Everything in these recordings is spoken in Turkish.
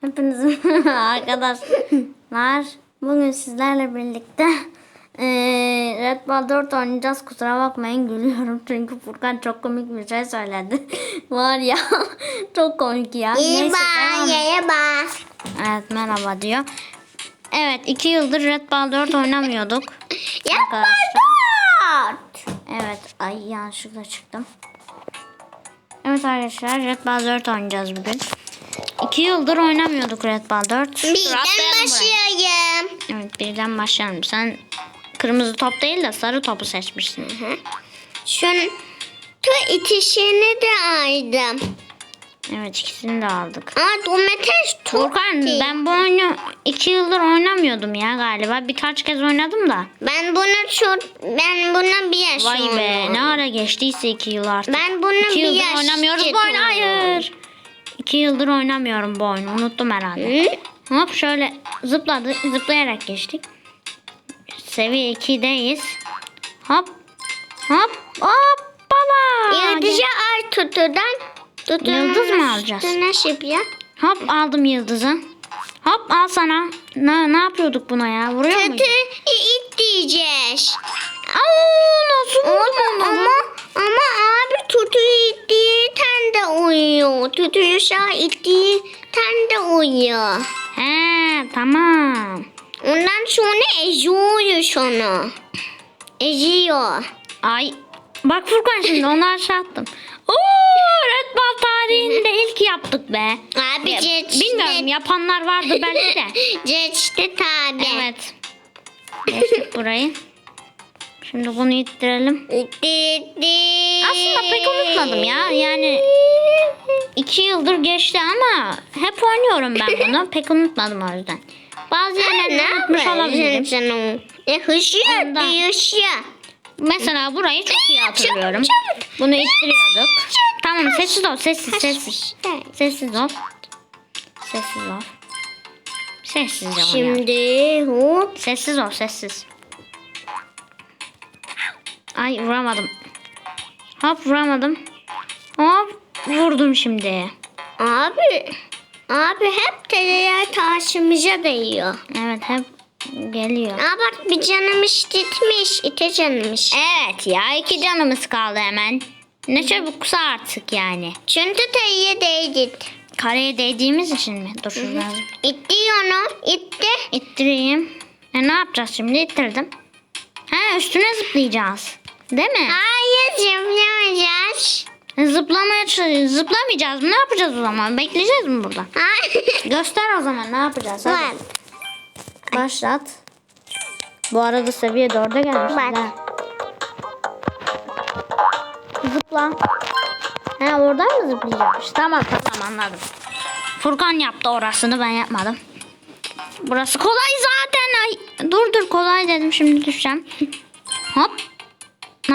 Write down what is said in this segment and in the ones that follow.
Hepiniz arkadaşlar bugün sizlerle birlikte eee Red Ball 4 oynayacağız. Kusura bakmayın gülüyorum çünkü Furkan çok komik bir şey söyledi. Var ya çok komik ya. Neyse, devam. merhaba. Evet merhaba diyor. Evet 2 yıldır Red Ball 4 oynamıyorduk. Arkadaşlar. Evet ay yanlışlıkla çıktım. Evet arkadaşlar Red Ball 4 oynayacağız bugün. 2 yıldır oynamıyorduk Red Ball 4. Birden başlayayım. Evet birden başlayalım. Sen kırmızı top değil de sarı topu seçmişsin. Şun tu itişini de aldım. Evet ikisini de aldık. Ama domates çok Furkan değil. ben bu oyunu 2 yıldır oynamıyordum ya galiba. Birkaç kez oynadım da. Ben bunu çok ben bunu bir yaş Vay be oynuyorum. ne ara geçtiyse 2 yıl artık. Ben bunu 2 bir yıldır yaş oynamıyoruz bu oyunu. Hayır. 2 yıldır oynamıyorum bu oyunu. Unuttum herhalde. Hı? Hop şöyle zıpladı, zıplayarak geçtik. Seviye 2'deyiz. Hop. Hop. Hop. Baba. Yıldızı ay tutudan. Tutunun Yıldız mı alacağız? üstüne şıpya. Hop aldım yıldızı. Hop al sana. Ne, ne yapıyorduk buna ya? Vuruyor Kötü muyduk? it diyeceğiz. Aa, nasıl vurdun Ama, onu? ama abi tutuyu ittiği tende uyuyor. Tutuyu sağ ittiği tende uyuyor. He tamam. Ondan sonra eziyor sonra. Eziyor. Ay bak Furkan şimdi onu aşağı attım. Oo, Red Ball tarihinde ilk yaptık be. Abi Ya, geçti. Bilmiyorum yapanlar vardı belki de. Geçti tabi. Evet. Geçtik burayı. Şimdi bunu ittirelim. İtti itti. Aslında pek unutmadım ya. Yani iki yıldır geçti ama hep oynuyorum ben bunu. Pek unutmadım o yüzden. Bazı yerlerini unutmuş olabilirim. Sen? E, hışıyor, Ondan. hışıyor. Mesela burayı çok iyi hatırlıyorum. Bunu ittiriyorduk. Tamam sessiz ol sessiz sessiz. Sessiz ol. Sessiz ol. Sessiz ol. Şimdi hop. Sessiz ol sessiz. Ay vuramadım. Hop vuramadım. Hop vurdum şimdi. Abi. Abi hep tereyağı taşımıza değiyor. Evet hep geliyor. Aa bak bir canımız gitmiş. İte canımız. Evet ya iki canımız kaldı hemen. Ne çabuksa artık yani. Çünkü teyye değdi. Kareye değdiğimiz için mi? Dur şuradan. İtti onu. İtti. İttireyim. E ne yapacağız şimdi? İttirdim. Ha üstüne zıplayacağız. Değil mi? Hayır zıplamayacağız. Zıplamaya zıplamayacağız mı? Ne yapacağız o zaman? Bekleyeceğiz mi burada? Göster o zaman ne yapacağız? Hadi. Var. Başlat. Bu arada seviye 4'e gelmiş. Bak. Ha. Zıpla. He oradan mı zıplayacakmış? Tamam tamam anladım. Furkan yaptı orasını ben yapmadım. Burası kolay zaten. Ay, dur dur kolay dedim şimdi düşeceğim. Hop.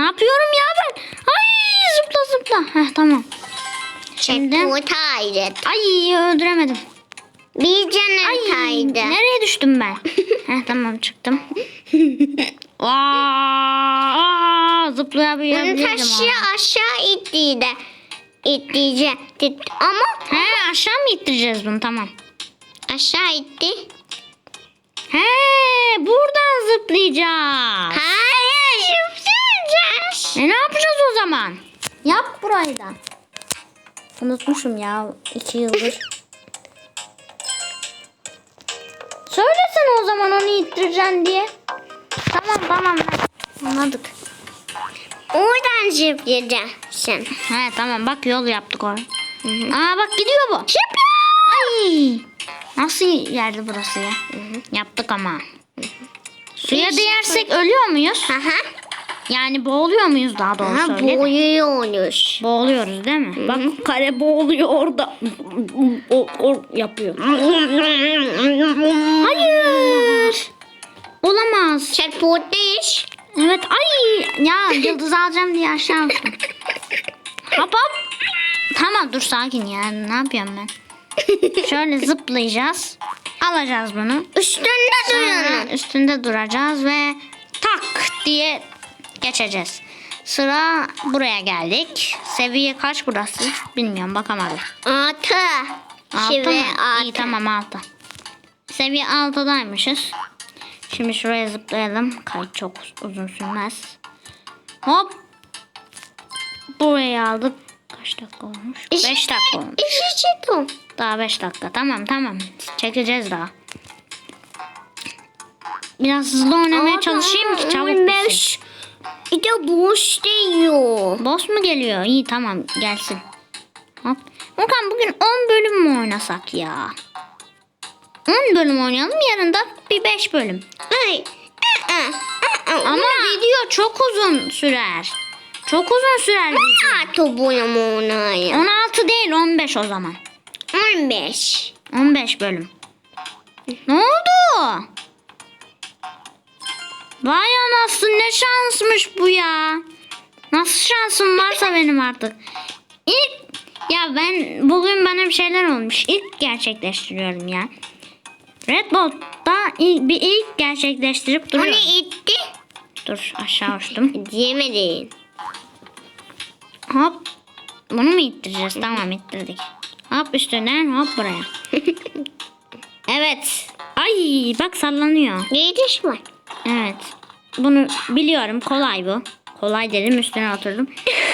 Ne yapıyorum ya ben? Ay zıpla zıpla. Heh tamam. Şimdi. Kurtardı. Ay öldüremedim. Bir canım Ay kaydı. nereye düştüm ben? Heh, tamam çıktım. Aa, aa, Bunu zıplayabilirim. taşıya aşağı ittiydi. İttice. Ama He aşağı mı ittireceğiz bunu tamam. aşağı itti. He buradan zıplayacağız. Hayır. E ne yapacağız o zaman? Yap burayı da. Unutmuşum ya iki yıldır. Söylesene o zaman onu ittireceksin diye. Tamam tamam anladık. Oradan zıplayacaksın. He tamam bak yol yaptık oraya. Aa bak gidiyor bu. Ay. Nasıl yerdi burası ya? Yaptık ama. Suya İyi, değersek ölüyor muyuz? Aha. Yani boğuluyor muyuz daha doğrusu Ha öyle de. boyuyoruz. Boğuluyoruz değil mi? Bak kare boğuluyor orada. O, o yapıyor. Hayır. Olamaz. Checkpoint'teyiz. Evet ay ya yıldız alacağım diye aşağı uçtum. Hop hop. Tamam dur sakin ya ne yapıyorum ben. Şöyle zıplayacağız. Alacağız bunu. Üstünde Sonra duranın. üstünde duracağız ve tak diye geçeceğiz. Sıra buraya geldik. Seviye kaç burası? Bilmiyorum bakamadım. Altı. Altı Seviye mı? altı. İyi tamam altı. Seviye 6'daymışız. Şimdi şuraya zıplayalım. Kayıt çok uzun sürmez. Hop. Burayı aldık. Kaç dakika olmuş? 5 dakika olmuş. İşi. Daha 5 dakika. Tamam tamam. Çekeceğiz daha. Biraz hızlı oynamaya çalışayım ki çabuk bitsin. Bir de boş diyor. Boss mu geliyor? İyi tamam gelsin. Hop. Okan bugün 10 bölüm mü oynasak ya? 10 bölüm oynayalım yarın da bir 5 bölüm. I. Ama video çok uzun sürer. Çok uzun sürer video. Artı boyama onayı. 16 değil 15 o zaman. 15. 15 bölüm. Ne oldu? Vay anasını ne şansmış bu ya. Nasıl şansım varsa benim artık. İlk ya ben bugün bana bir şeyler olmuş. İlk gerçekleştiriyorum ya. Red Bull'da ilk, bir ilk gerçekleştirip duruyorum. itti. Dur aşağı uçtum. Diyemedin. Hop. Bunu mu ittireceğiz? Tamam ittirdik. Hop üstünden hop buraya. evet. Ay bak sallanıyor. Gidiş var. Evet. Bunu biliyorum. Kolay bu. Kolay dedim üstüne oturdum.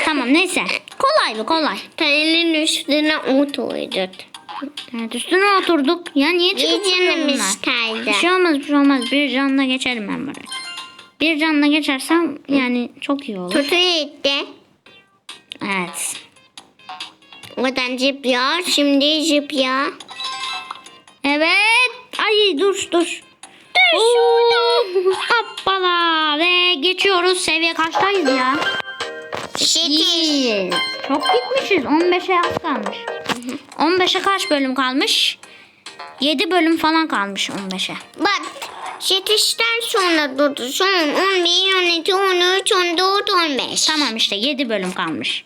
tamam neyse. Kolay bu kolay. Tanenin üstüne oturdu. Evet üstüne oturduk. Ya niye çıkıp Bir duruyor bunlar? kaldı. Bir şey olmaz bir şey olmaz. Bir canla geçerim ben buraya. Bir canla geçersem yani çok iyi olur. Tutu itti. Evet. Oradan zıplıyor. Şimdi zıplıyor. Evet. Ay dur dur. Oo, Hoppala ve geçiyoruz. Seviye kaçtayız ya? İyi. Çok gitmişiz. 15'e az kalmış. 15'e kaç bölüm kalmış? 7 bölüm falan kalmış 15'e. Bak. Yetişten sonra durdu. Son 11, 12, 13, 14, 15. Tamam işte 7 bölüm kalmış.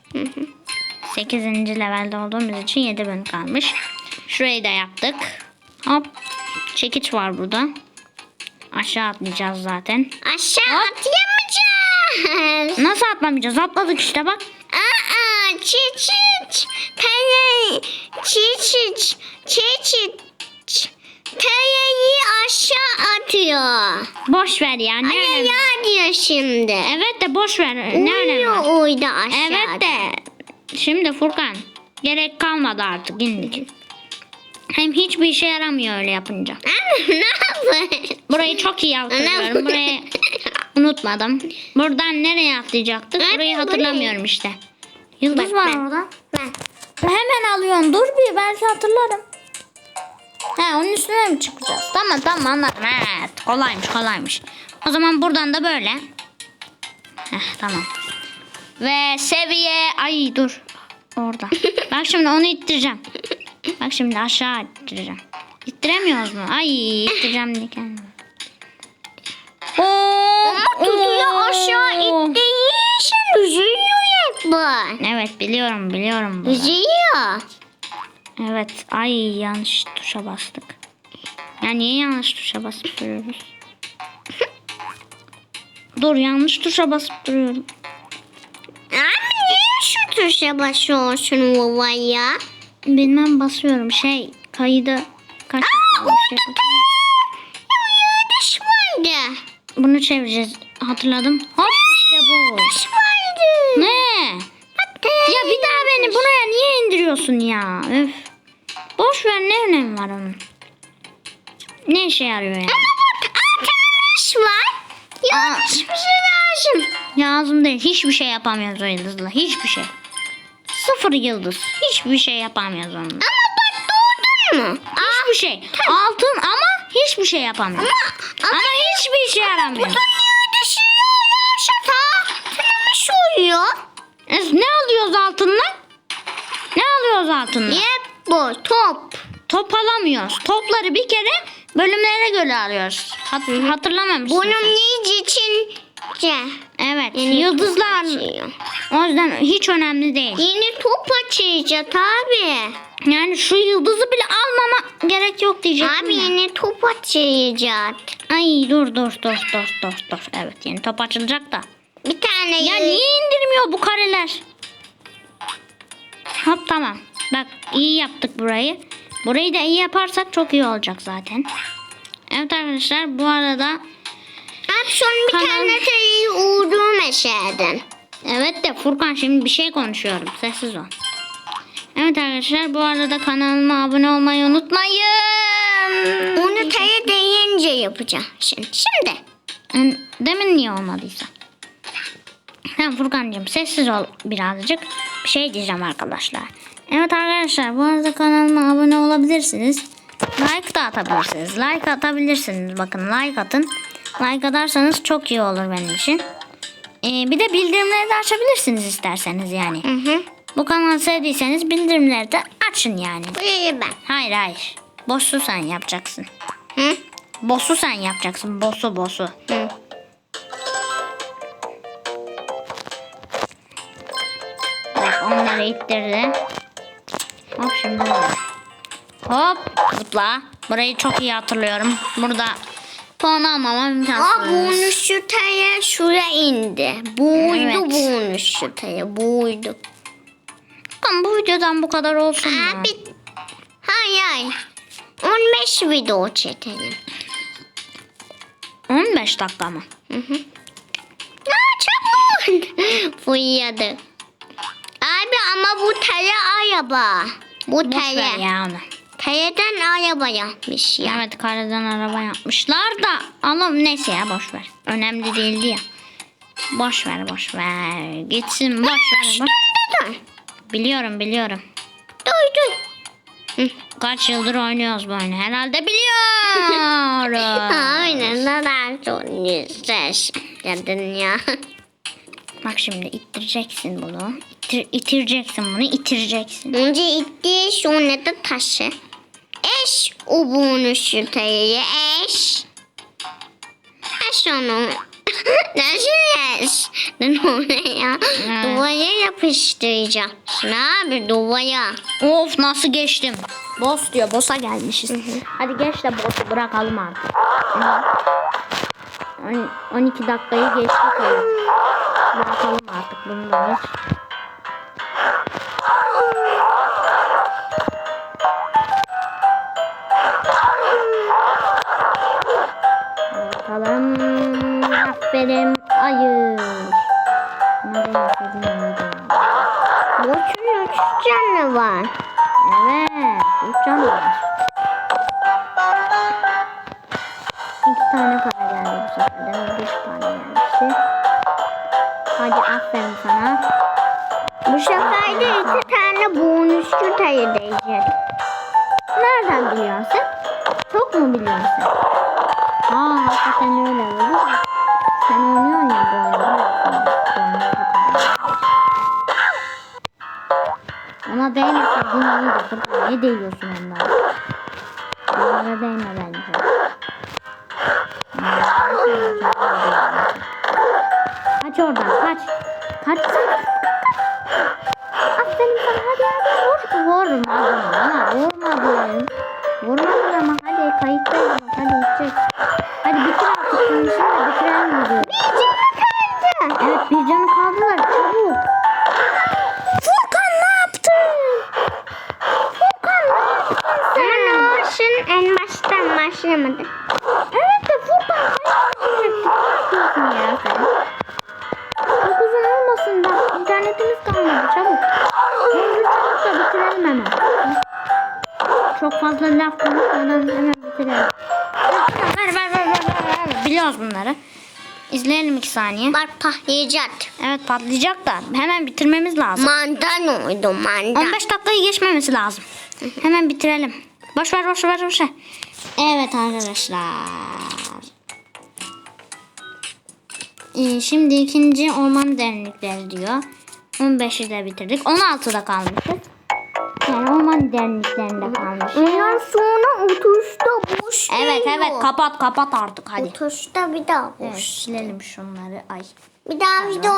8. levelde olduğumuz için 7 bölüm kalmış. Şurayı da yaptık. Hop. Çekiç var burada. Aşağı atlayacağız zaten. Aşağı atlayamayacağız. Nasıl atlamayacağız? Atladık işte bak. Aa, çiçiç. Tane, çiçiç, çiçiç. Taneyi aşağı atıyor. Boş ver ya. Ne önemi var? ya diyor şimdi. Evet de boş ver. Ne önemi Uyuyor var? orada aşağıda. Evet de. Şimdi Furkan. Gerek kalmadı artık indik. Hem hiçbir işe yaramıyor öyle yapınca. Yapıyorsun? Burayı çok iyi hatırlıyorum. Burayı unutmadım. Buradan nereye atlayacaktık? Anne, Burayı bu hatırlamıyorum işte. Yıldız Bak, var ben- orada. Ben. Hemen alıyorsun. Dur bir belki hatırlarım. He onun üstüne mi çıkacağız? Tamam tamam anladım. Evet kolaymış kolaymış. O zaman buradan da böyle. Heh, tamam. Ve seviye ay dur. Orada. Bak şimdi onu ittireceğim. Bak şimdi aşağı ittireceğim. İttiremiyoruz mu? Ay ittireceğim diye kendimi. Ama tutuyor aşağı ittiği üzülüyor bu. Evet biliyorum biliyorum. bunu. Üzülüyor. Evet. Ay yanlış tuşa bastık. Ya niye yanlış tuşa basıp duruyoruz? Dur yanlış tuşa basıp duruyorum. Anne niye şu tuşa basıyorsun baba ya? Bilmem basıyorum şey kaydı kaç dakika olmuş şey bakayım. Yarış vardı. Bunu çevireceğiz. Hatırladım. Hop işte bu. Yarış vardı. Ne? Ya bir daha beni buraya niye indiriyorsun ya? Öf. Boş ver ne önemi var onun? Ne işe yarıyor yani? Yarış var. Yarış bir şey lazım. Lazım değil. Hiçbir şey yapamıyoruz o yıldızla. Hiçbir şey. Sıfır yıldız. Hiçbir şey yapamıyoruz onunla. Ama bak doğdun mu? Hiçbir şey. Altın ama hiçbir şey yapamıyor. Ama, hiçbir işe yaramıyor. Niye düşüyor ya şaka? Tünemiş oluyor. E, ne alıyoruz altınla? Ne alıyoruz altınla? Yep bu top. Top alamıyoruz. Topları bir kere bölümlere göre alıyoruz. Hat hatırlamamışsın. Bunun sen. için? Evet. Yeni Yıldızlar. O yüzden hiç önemli değil. Yeni top açacak abi. Yani şu yıldızı bile almama gerek yok diyecektim. Abi yeni top açacak. Ay dur dur dur dur dur dur. Evet yeni top açılacak da. Bir tane Ya niye indirmiyor bu kareler? Hop tamam. Bak iyi yaptık burayı. Burayı da iyi yaparsak çok iyi olacak zaten. Evet arkadaşlar bu arada son bir Tamam. tane şeyi uğru meşedin. evet de Furkan şimdi bir şey konuşuyorum. Sessiz ol. Evet arkadaşlar bu arada kanalıma abone olmayı unutmayın. Onu taya deyince yapacağım şimdi. Şimdi. Demin niye olmadıysa? Tamam Furkan'cığım sessiz ol birazcık. Bir şey diyeceğim arkadaşlar. Evet arkadaşlar bu arada kanalıma abone olabilirsiniz. Like da atabilirsiniz. Like atabilirsiniz. Bakın like atın. Like atarsanız çok iyi olur benim için. Ee, bir de bildirimleri de açabilirsiniz isterseniz yani. Hı hı. Bu kanalı sevdiyseniz bildirimleri de açın yani. Burayı ben. Hayır hayır. Boss'u sen yapacaksın. Hı? Boss'u sen yapacaksın. Boss'u boss'u. Hı. Bak onları ittirdi. Hop şimdi. Hop zıpla. Burayı çok iyi hatırlıyorum. Burada puan almama Aa imkansız. bonusçu taya şuraya indi. Buydu Evet. bonusçu taya buydu. Tamam, bu videodan bu kadar olsun? Abi hayır hayır. 15 video çekelim. 15 dakika mı? Aa çabuk. Fırladı. Abi ama bu taya araba. Bu Boş ver taya. ya onu. Tayadan araba yapmış ya. Evet kareden araba yapmışlar da ama neyse ya boş ver. Önemli değildi ya. Boş ver boş ver. Gitsin boş ver. Boş. Dur dur. Biliyorum biliyorum. Dur dur. Kaç yıldır oynuyoruz bu oyunu. Herhalde biliyorum. Aynen neden güzel dedin ya. Bak şimdi ittireceksin bunu. İttir, itireceksin bunu, itireceksin. Önce itti sonra da taşı. Eş o bonusçu tayayı eş. Eş onu. Nasıl eş? Ben oraya Evet. duvara yapıştıracaksın abi duvara. Of nasıl geçtim. Boss diyor, boss'a gelmişiz. Hadi geç de boss'u bırakalım artık. On- 12 dakikayı geçtik. Bırakalım artık bunu da hiç. Aferin. Hayır. Değmeseydim iyiydi. Boşun üç canı var. Evet. Üç can var. İki tane para geldi bu sefer. Bir tane gelmişti. Hadi aferin sana. Bu sefer de iki tane bonusçu tayı değecek. Nereden biliyorsun? Çok mu biliyorsun? Aa hakikaten öyle öyle. Sen oynuyorsun ya bu oyunu. kadar. Ona değmeseydin iyiydi. Furkan. Niye değiyorsun onlara? Onlara değme bence. Kaç oradan kaç. Kaç sen. Ama olsun en baştan başlamadı. Evet de. Ne yapıyorsun ya sen? Olmasın da internetimiz kalmadı çabuk. Hızlı çabuk da bitirelim hemen. Çok fazla laf konuşmadan hemen bitirelim. Ver ver ver ver. ver. Biliyoruz bunları. İzleyelim iki saniye. Bak patlayacak. Evet patlayacak da hemen bitirmemiz lazım. Mandan oydu mandan. 15 dakikayı geçmemesi lazım. Hemen bitirelim. Boş ver boş ver boş ver. Evet arkadaşlar. Ee, şimdi ikinci orman derinlikleri diyor. 15'i de bitirdik. 16'da kalmışız. Yani orman derinliklerinde kalmışız. Ondan sonra otuşta boş Evet geliyor. evet kapat kapat artık hadi. Otuşta bir daha boş. Evet silelim şunları. Ay. Bir daha video